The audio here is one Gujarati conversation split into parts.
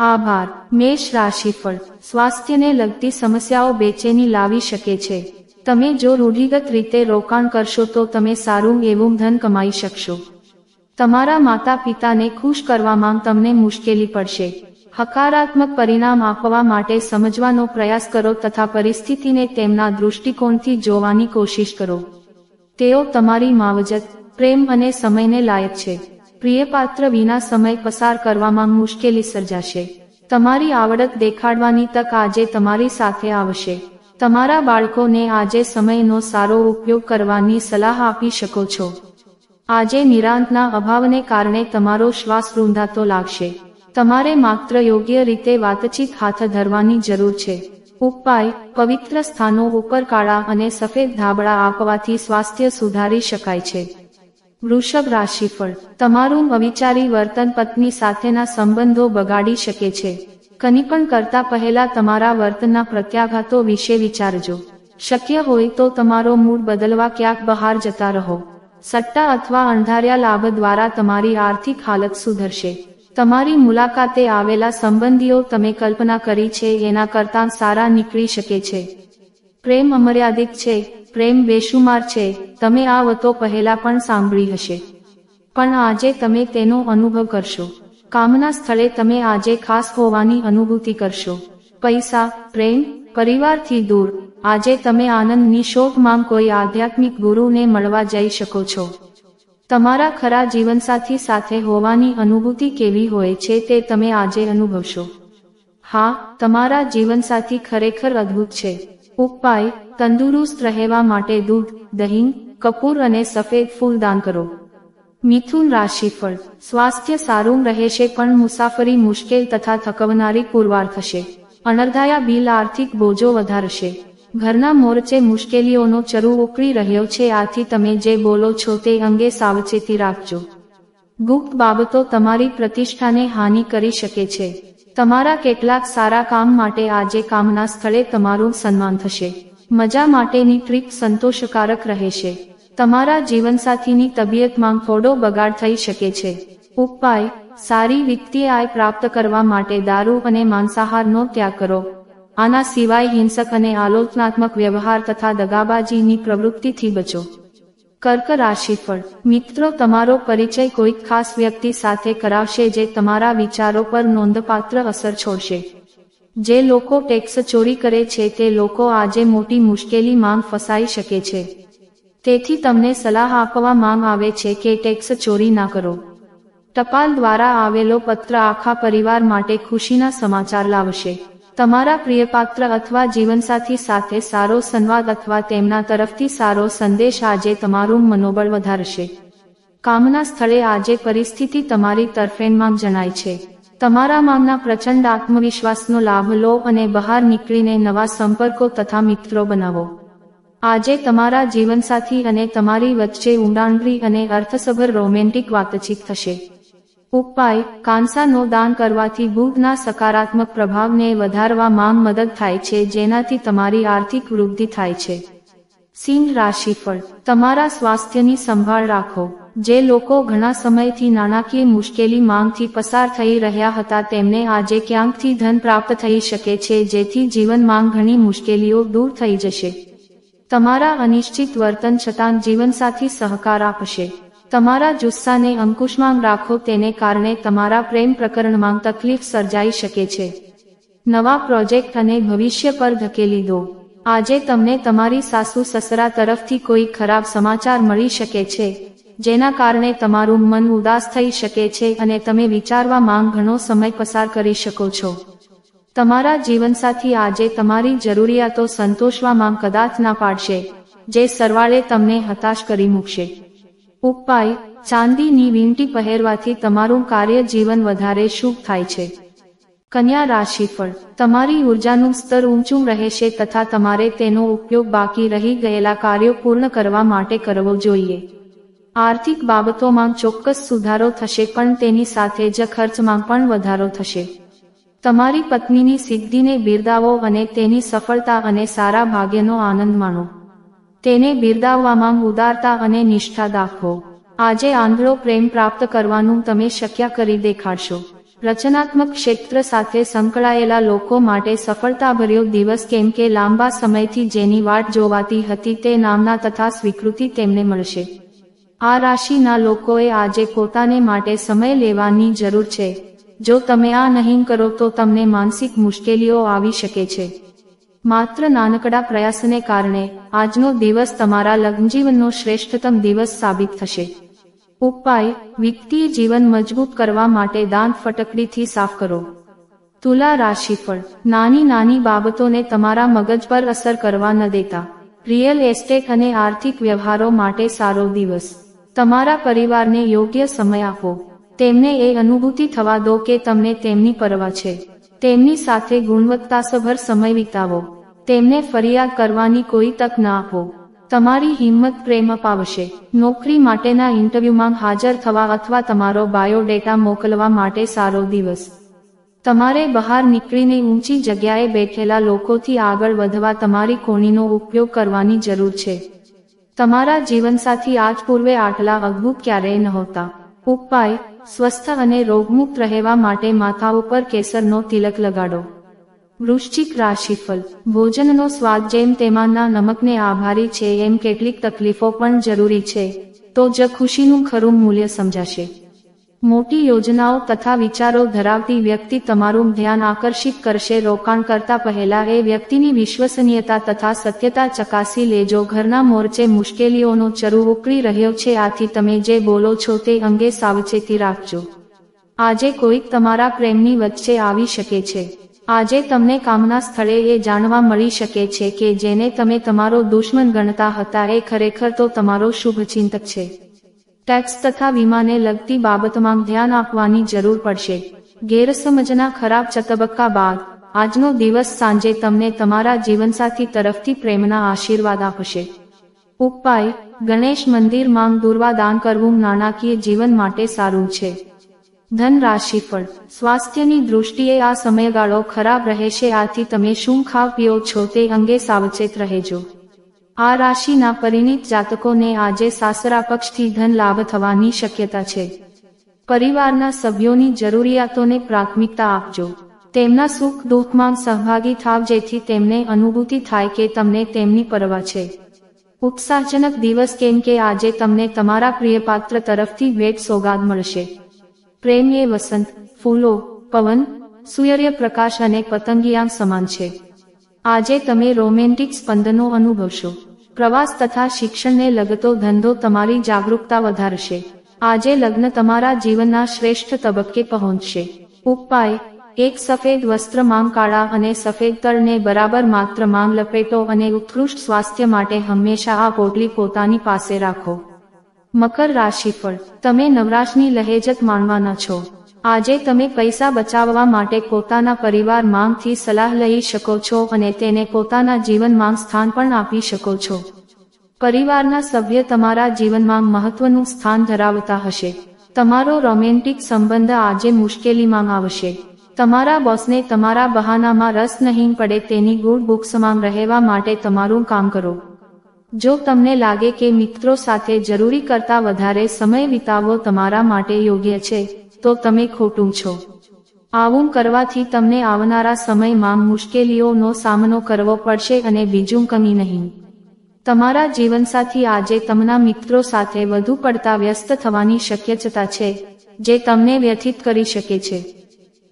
આભાર. મેષ રાશિફળ. સ્વાસ્થ્યને લગતી સમસ્યાઓ બેચેની લાવી શકે છે. તમે જો રૂઢિગત રીતે રોકાણ કરશો તો તમે સારું એવું ધન કમાઈ શકશો. તમારા માતા પિતાને ખુશ કરવામાં તમને મુશ્કેલી પડશે. હકારાત્મક પરિણામ આપવા માટે સમજવાનો પ્રયાસ કરો તથા પરિસ્થિતિને તેમના દૃષ્ટિકોણથી જોવાની કોશિશ કરો. તેઓ તમારી માવજત, પ્રેમ અને સમયને લાયક છે. પ્રિયપાત્ર વિના સમય પસાર કરવામાં મુશ્કેલી સર્જાશે. તમારી આવડત દેખાડવાની તક આજે તમારી સાથે આવશે. તમારા બાળકોને આજે સમયનો સારો ઉપયોગ કરવાની સલાહ આપી શકો છો. આજે નિરાંતના અભાવને કારણે તમારો શ્વાસ રૂંધાતો લાગશે. તમારે માત્ર યોગ્ય રીતે વાતચીત હાથ ધરવાની જરૂર છે. ઉપાય, પવિત્ર સ્થાનો ઉપર કાળા અને સફેદ ધાબળા આપવાથી સ્વાસ્થ્ય સુધારી શકાય છે. વૃષભ રાશિફળ. તમારું અવિચારી વર્તન પત્ની સાથેના સંબંધો બગાડી શકે છે. કનિપણ કરતા પહેલા તમારા વર્તનના પ્રત્યાઘાતો વિશે વિચારજો. શક્ય હોય તો તમારો મૂડ બદલવા ક્યાંક બહાર જતા રહો. સટ્ટા અથવા અંધાર્યા લાભ દ્વારા તમારી આર્થિક હાલત સુધરશે. તમારી મુલાકાતે આવેલા સંબંધીઓ તમે કલ્પના કરી છે, એના કરતાં સારા નીકળી શકે છે. પ્રેમ અમર્યાદિત છે, પ્રેમ બેશુમાર છે, તમે આ વતો પહેલા પણ સાંભળી હશે. પણ આજે તમે તેનો અનુભવ કરશો. કામના સ્થળે તમે આજે ખાસ હોવાની અનુભૂતિ કરશો. પૈસા, પ્રેમ, પરિવારથી દૂર, આજે તમે આનંદની શોધમાં કોઈ આધ્યાત્મિક ગુરુને મળવા જઈ શકો છો. તમારા ખરા જીવનસાથી સાથે હોવાની અનુભૂતિ કેવી હોય છે તે તમે આજે અનુભવશો. હા, તમારા જીવનસાથી ખરેખર અદ્ભુત છે. ઉપાય, તંદુરસ્ત રહેવા માટે દૂધ, દહીં, કપૂર અને સફેદ ફૂલ દાન કરો. મિથુન રાશિફળ. સ્વાસ્થ્ય સારું રહેશે પણ મુસાફરી મુશ્કેલ તથા થકવનારી પુરવાર થશે. અનર્ધાયા બિલ આર્થિક બોજો વધારશે. ઘરના મોરચે મુશ્કેલીઓનો ચરુ ઉકળી રહ્યો છે, આથી તમે જે બોલો છો તે અંગે સાવચેતી રાખજો. ગુપ્ત બાબતો તમારી પ્રતિષ્ઠાને હાનિ કરી શકે છે. તમારા કેટલાક સારા કામ માટે આજે કામના સ્થળે તમારું સન્માન થશે. મજા માટેની ટ્રીપ સંતોષકારક રહેશે. તમારા જીવનસાથીની તબિયતમાં થોડો બગાડ થઈ શકે છે. ઉપાય, સારી વિત્તીય આય પ્રાપ્ત કરવા માટે દારૂ અને માંસાહારનો ત્યાગ કરો. આના સિવાય હિંસક અને આલોચનાત્મક વ્યવહાર તથા દગાબાજીની પ્રવૃત્તિથી બચો. કર્ક રાશિફળ મિત્રો, તમારો પરિચય કોઈક ખાસ વ્યક્તિ સાથે કરાવશે જે તમારા વિચારો પર નોંધપાત્ર અસર છોડશે. જે લોકો ટેક્સ ચોરી કરે છે, તે લોકો આજે મોટી મુશ્કેલી માંગ ફસાઈ શકે છે. તેથી તમને સલાહ આપવા માંગ આવે છે કે ટેક્સ ચોરી ના કરો. ટપાલ દ્વારા આવેલો પત્ર આખા પરિવાર માટે ખુશીના સમાચાર લાવશે. તમારા પ્રિયપાત્ર અથવા જીવનસાથી સાથે સારો સંવાદ અથવા તેમના તરફથી સારો સંદેશ આજે તમારું મનોબળ વધારશે. કામના સ્થળે આજે પરિસ્થિતિ તમારી તરફેણમાં જણાય છે. તમારા માંગના પ્રચંડ આત્મવિશ્વાસનો લાભ લો અને બહાર નીકળીને નવા સંપર્કો તથા મિત્રો બનાવો. આજે તમારા જીવનસાથી અને તમારી વચ્ચે ઊંડાણભરી અને અર્થસભર રોમેન્ટિક વાતચીત થશે. ઉપાય, કાંસાનો દાન કરવાથી બુધના સકારાત્મક પ્રભાવને વધારવા માંગ મદદ થાય છે, જેનાથી તમારી આર્થિક વૃદ્ધિ થાય છે. સિંહ રાશિફળ. તમારા સ્વાસ્થ્યની સંભાળ રાખો. જે લોકો ઘણા સમયથી નાણાકીય મુશ્કેલી માંગથી પસાર થઈ રહ્યા હતા, તેમને આજે ક્યાંકથી ધન પ્રાપ્ત થઈ શકે છે, જેથી જીવન માંગ ઘણી મુશ્કેલીઓ દૂર થઈ જશે. તમારા અનિશ્ચિત વર્તન છતાં જીવનસાથી સહકાર આપશે. તમારા જુસ્સાને અંકુશમાં રાખો તેને કારણે તમારા પ્રેમ પ્રકરણમાં તકલીફ સર્જાઈ શકે છે. નવા પ્રોજેક્ટ અને ભવિષ્ય પર ધકેલી દો. આજે તમને તમારી સાસુ સસરા તરફથી કોઈ ખરાબ સમાચાર મળી શકે છે, જેના કારણે તમારું મન ઉદાસ થઈ શકે છે અને તમે વિચારવા માંગ ઘણો સમય પસાર કરી શકો છો. તમારા જીવનસાથી આજે તમારી જરૂરિયાતો સંતોષવામાં કદાચ ના પાડશે, જે સરવાળે તમને હતાશ કરી મૂકશે. ઉપાય, ચાંદીની વીંટી પહેરવાથી તમારું કાર્ય જીવન વધારે શુભ થાય છે. કન્યા રાશિફળ, તમારી ઉર્જાનું સ્તર ઊંચું રહેશે તથા તમારે તેનો ઉપયોગ બાકી રહી ગયેલા કાર્યો પૂર્ણ કરવા માટે કરવો જોઈએ. આર્થિક બાબતોમાં ચોક્કસ સુધારો થશે પણ તેની સાથે જ ખર્ચમાં પણ વધારો થશે. તમારી પત્નીની સિદ્ધિને બિરદાવો અને તેની સફળતા અને સારા ભાગ્યનો આનંદ માણો. તેને બિરદાવવામાં ઉદારતા અને નિષ્ઠા દાખવો. આજે આંધળો પ્રેમ પ્રાપ્ત કરવાનું તમે શક્ય કરી દેખાડશો. રચનાત્મક ક્ષેત્ર સાથે સંકળાયેલા લોકો માટે સફળતાભર્યો દિવસ કેમ કે લાંબા સમયથી જેની વાટ જોવાતી હતી તે નામના તથા સ્વીકૃતિ તેમને મળશે. આ રાશિના લોકોએ આજે પોતાને માટે સમય લેવાની જરૂર છે. જો તમે આ નહીં કરો તો તમને માનસિક મુશ્કેલીઓ આવી શકે છે. માત્ર નાનકડા પ્રયાસને કારણે આજનો દિવસ તમારા લગ્નજીવનનો શ્રેષ્ઠતમ દિવસ સાબિત થશે. ઉપાય, વિત્તીય જીવન મજબૂત કરવા માટે દાંત ફટકડીથી સાફ કરો. તુલા રાશિફળ, નાની નાની બાબતોને તમારા મગજ પર અસર કરવા ન દેતા. રિયલ એસ્ટેટ અને આર્થિક વ્યવહારો માટે સારો દિવસ. તમારા પરિવારને યોગ્ય સમય આપો. તેમને એ અનુભૂતિ થવા દો કે તમને તેમની પરવા છે. તેમની સાથે ગુણવત્તાસભર સમય વિતાવો. તેમને ફરિયાદ કરવાની કોઈ તક ના આપો. તમારી હિંમત પ્રેમ અપાવશે. નોકરી માટેના ઇન્ટરવ્યુમાં હાજર થવા અથવા તમારો બાયોડેટા મોકલવા માટે સારો દિવસ. તમારે બહાર નીકળીને ઊંચી જગ્યાએ બેઠેલા લોકોથી આગળ વધવા તમારી કોણીનો ઉપયોગ કરવાની જરૂર છે. તમારા જીવનસાથી આજ પૂર્વે આટલા અદ્ભુત ક્યારેય નહોતા. ઉપાય, સ્વસ્થ અને રોગમુક્ત રહેવા માટે માથા ઉપર કેસરનો તિલક લગાડો. વૃશ્ચિક રાશિફળ. ભોજનનો સ્વાદ જેમ તેમાંના નમકને આભારી છે, એમ કેટલીક તકલીફો પણ જરૂરી છે. તો જ ખુશીનું ખરું મૂલ્ય સમજાશે. મોટી યોજનાઓ તથા વિચારો ધરાવતી વ્યક્તિ તમારું ધ્યાન આકર્ષિત કરશે. રોકાણ કરતા પહેલા એ વ્યક્તિની વિશ્વસનીયતા તથા સત્યતા ચકાસી લેજો. ઘરના મોરચે મુશ્કેલીઓનો ચરુ ઉકળી રહ્યો છે. આથી તમે જે બોલો છો તે અંગે સાવચેતી રાખજો. આજે કોઈક તમારા પ્રેમની વચ્ચે આવી શકે છે. આજે તમને કામના સ્થળે એ જાણવા મળી શકે છે કે જેને તમે તમારો દુશ્મન ગણતા હતા એ ખરેખર તો તમારો શુભચિંતક છે. ટેક્સ તથા વીમાને લગતી બાબતમાં ધ્યાન આપવાની જરૂર પડશે. ગેરસમજના ખરાબ ચતબક્કા બાદ, આજનો દિવસ સાંજે તમને તમારા જીવનસાથી તરફથી પ્રેમના આશીર્વાદ આપશે. ઉપાય, ગણેશ મંદિરમાં દુર્વા દાન કરવું નાણાકીય જીવન માટે સારું છે. ધન રાશિ રાશિફળ સ્વાસ્થ્યની દૃષ્ટિએ આ સમયગાળો ખરાબ રહેશે, આથી તમે શું ખાવ પીઓ છો તે અંગે સાવચેત રહેજો. આ રાશિના પરિણીત જાતકોને આજે સાસરા પક્ષથી ધન લાભ થવાની શક્યતા છે. પરિવારના સભ્યોની જરૂરિયાતોને પ્રાથમિકતા આપજો. તેમના સુખ દુઃખમાં સહભાગી થાવ જેથી તેમને અનુભૂતિ થાય કે તમને તેમની પરવા છે. ઉત્સાહજનક દિવસ કેમ કે આજે તમને તમારા પ્રિયપાત્ર તરફથી ભેટ સોગાદ મળશે. પ્રેમ એ વસંત, ફૂલો, પવન સૂર્યપ્રકાશ અને પતંગિયા સમાન છે. આજે તમે રોમેન્ટિક સ્પંદનો અનુભવશો. પ્રવાસ તથા શિક્ષણને લગતો ધંધો તમારી જાગૃતતા વધારશે. આજે લગ્ન તમારા જીવનના શ્રેષ્ઠ તબક્કે પહોંચશે. ઉપાય, એક સફેદ વસ્ત્ર માંગ કાળા અને સફેદ તળને બરાબર માત્ર માંગ લપેટો અને ઉત્કૃષ્ટ સ્વાસ્થ્ય માટે હંમેશા આ પોટલી પોતાની પાસે રાખો. મકર રાશિફળ. તમે નવરાશની લહેજત માણવાના છો. આજે તમે પૈસા બચાવવા માટે પોતાના પરિવાર માંગથી સલાહ લઈ શકો છો અને તેને પોતાના જીવનમાં સ્થાન પણ આપી શકો છો. પરિવારના સભ્ય તમારા જીવનમાં મહત્વનું સ્થાન ધરાવતા હશે. તમારો રોમેન્ટિક સંબંધ આજે મુશ્કેલીમાં આવશે. તમારા બોસને તમારા બહાનામાં રસ નહીં પડે તેની ગુડ બુક્સમાં રહેવા માટે તમારું કામ કરો. જો તમને લાગે કે મિત્રો સાથે જરૂરી કરતા વધારે સમય વિતાવવો તમારા માટે યોગ્ય છે, તો તમે ખોટું છો. આવું કરવાથી તમને આવનારા સમયમાં મુશ્કેલીઓનો સામનો કરવો પડશે અને બીજું કમી નહીં. તમારા જીવનસાથી આજે તમના મિત્રો સાથે વધુ પડતા વ્યસ્ત થવાની શક્યતા છે, જે તમને વ્યથિત કરી શકે છે.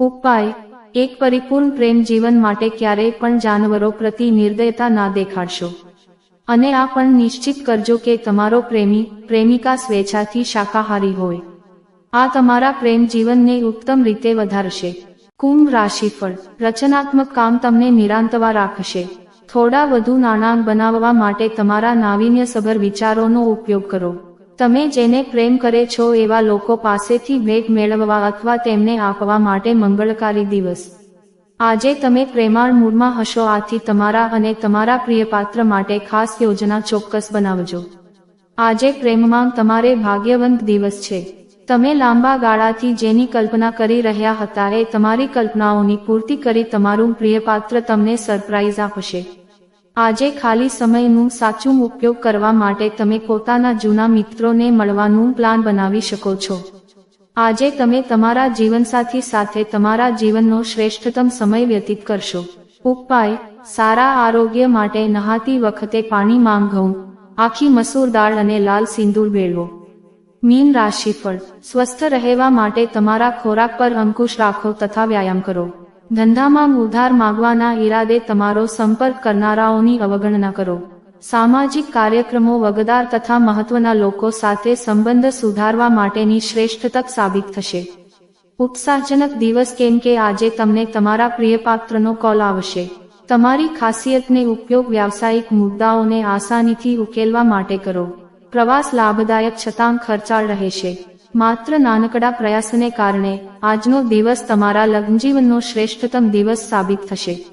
ઉપાય, એક પરિપૂર્ણ પ્રેમ જીવન માટે ક્યારેય પણ જાનવરો પ્રતિ નિર્દયતા ના દેખાડશો. અને આ પણ નિશ્ચિત કરજો કે તમારો પ્રેમી, પ્રેમિકા સ્વેચ્છાથી શાકાહારી હોય. આ તમારા પ્રેમ જીવનને ઉત્તમ રીતે વધારશે. કુંભ રાશિફળ. રચનાત્મક કામ તમને નિરાંતવા રાખશે. થોડા વધુ નાણાં બનાવવા માટે તમારા નાવીન્યસભર વિચારોનો ઉપયોગ કરો. તમે જેને પ્રેમ કરે છો એવા લોકો પાસેથી ભેટ મેળવવા અથવા તેમને આપવા માટે મંગળકારી દિવસ. આજે તમે પ્રેમાળ મૂડમાં હશો, આથી તમારા અને તમારા પ્રિયપાત્ર માટે ખાસ યોજના ચોક્કસ બનાવજો. આજે પ્રેમમાં તમારે ભાગ્યવંત દિવસ છે. તમે લાંબા ગાળાથી જેની કલ્પના કરી રહ્યા હતા એ તમારી કલ્પનાઓની પૂર્તિ કરી તમારું પ્રિયપાત્ર તમને સરપ્રાઈઝ આપશે. આજે ખાલી સમયનું સાચું ઉપયોગ કરવા માટે તમે પોતાના જૂના મિત્રોને મળવાનું પ્લાન બનાવી શકો છો. આજે તમે તમારા જીવનસાથી સાથે તમારા જીવનનો શ્રેષ્ઠતમ સમય વ્યતીત કરશો. ઉપાય, સારા આરોગ્ય માટે નહાતી વખતે પાણી માંગવું. આખી મસૂર દાળ અને લાલ સિંદૂર ભેળવો મીન રાશિફળ, સ્વસ્થ રહેવા માટે તમારા ખોરાક પર અંકુશ રાખો તથા વ્યાયામ કરો. ધંધામાં ઉધાર માગવાના ઈરાદે તમારો સંપર્ક કરનારાઓની અવગણના કરો. સામાજિક કાર્યક્રમો વગદાર તથા મહત્વના લોકો સાથે સંબંધ સુધારવા માટેની શ્રેષ્ઠ તક સાબિત થશે. ઉત્સાહજનક દિવસ કેમ કે આજે તમને તમારા પ્રિયપાત્રનો કોલ આવશે. તમારી ખાસિયતને ઉપયોગ વ્યાવસાયિક મુદ્દાઓને આસાનીથી ઉકેલવા માટે કરો. પ્રવાસ લાભદાયક છતાં ખર્ચાળ રહેશે. માત્ર નાનકડા પ્રયાસને કારણે આજનો દિવસ તમારા લગ્નજીવનનો શ્રેષ્ઠતમ દિવસ સાબિત થશે.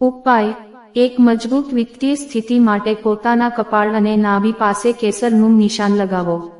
ઉપાય એક મજબૂત વિત્તીય સ્થિતિ માટે પોતાના કપાળ અને નાભી પાસે કેસરનું નિશાન લગાવો.